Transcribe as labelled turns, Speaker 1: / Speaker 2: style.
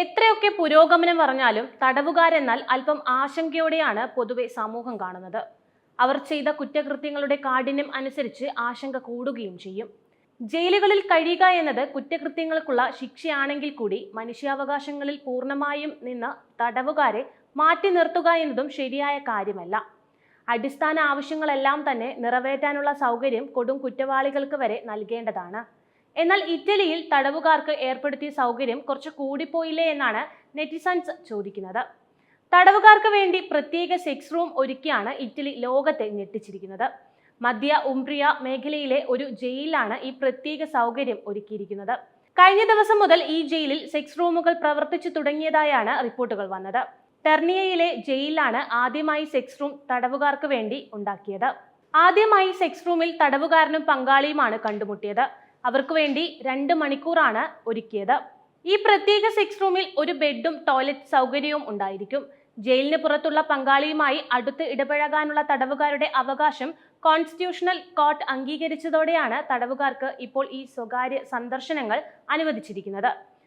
Speaker 1: എത്രയൊക്കെ പുരോഗമനം പറഞ്ഞാലും തടവുകാരെന്നാൽ അല്പം ആശങ്കയോടെയാണ് പൊതുവെ സമൂഹം കാണുന്നത്. അവർ ചെയ്ത കുറ്റകൃത്യങ്ങളുടെ കാഠിന്യം അനുസരിച്ച് ആശങ്ക കൂടുകയും ചെയ്യും. ജയിലുകളിൽ കഴിയുക എന്നത് കുറ്റകൃത്യങ്ങൾക്കുള്ള ശിക്ഷയാണെങ്കിൽ കൂടി മനുഷ്യാവകാശങ്ങളിൽ പൂർണമായും നിന്ന് തടവുകാരെ മാറ്റി നിർത്തുക എന്നതും ശരിയായ കാര്യമല്ല. അടിസ്ഥാന ആവശ്യങ്ങളെല്ലാം തന്നെ നിറവേറ്റാനുള്ള സൗകര്യം കൊടും കുറ്റവാളികൾക്ക് വരെ നൽകേണ്ടതാണ്. എന്നാൽ ഇറ്റലിയിൽ തടവുകാർക്ക് ഏർപ്പെടുത്തിയ സൗകര്യം കുറച്ച് കൂടിപ്പോയില്ലേ എന്നാണ് നെറ്റിസൺസ് ചോദിക്കുന്നത്. തടവുകാർക്ക് വേണ്ടി പ്രത്യേക സെക്സ് റൂം ഒരുക്കിയാണ് ഇറ്റലി ലോകത്തെ ഞെട്ടിച്ചിരിക്കുന്നത്. മധ്യ ഉംബ്രിയ മേഖലയിലെ ഒരു ജയിലിലാണ് ഈ പ്രത്യേക സൗകര്യം ഒരുക്കിയിരിക്കുന്നത്. കഴിഞ്ഞ ദിവസം മുതൽ ഈ ജയിലിൽ സെക്സ് റൂമുകൾ പ്രവർത്തിച്ചു തുടങ്ങിയതായാണ് റിപ്പോർട്ടുകൾ വന്നത്. ടെർണിയയിലെ ജയിലിലാണ് ആദ്യമായി സെക്സ് റൂം തടവുകാർക്ക് വേണ്ടി ഉണ്ടാക്കിയത്. ആദ്യമായി സെക്സ് റൂമിൽ തടവുകാരനും പങ്കാളിയുമാണ് കണ്ടുമുട്ടിയത്. അവർക്ക് വേണ്ടി രണ്ട് മണിക്കൂറാണ് ഒരുക്കിയത്. ഈ പ്രത്യേക സെക്സ് റൂമിൽ ഒരു ബെഡും ടോയ്ലറ്റ് സൗകര്യവും ഉണ്ടായിരിക്കും. ജയിലിന് പുറത്തുള്ള പങ്കാളിയുമായി അടുത്ത് ഇടപഴകാനുള്ള തടവുകാരുടെ അവകാശം കോൺസ്റ്റിറ്റ്യൂഷണൽ കോർട്ട് അംഗീകരിച്ചതോടെയാണ് തടവുകാർക്ക് ഇപ്പോൾ ഈ സ്വകാര്യ സന്ദർശനങ്ങൾ അനുവദിച്ചിരിക്കുന്നത്.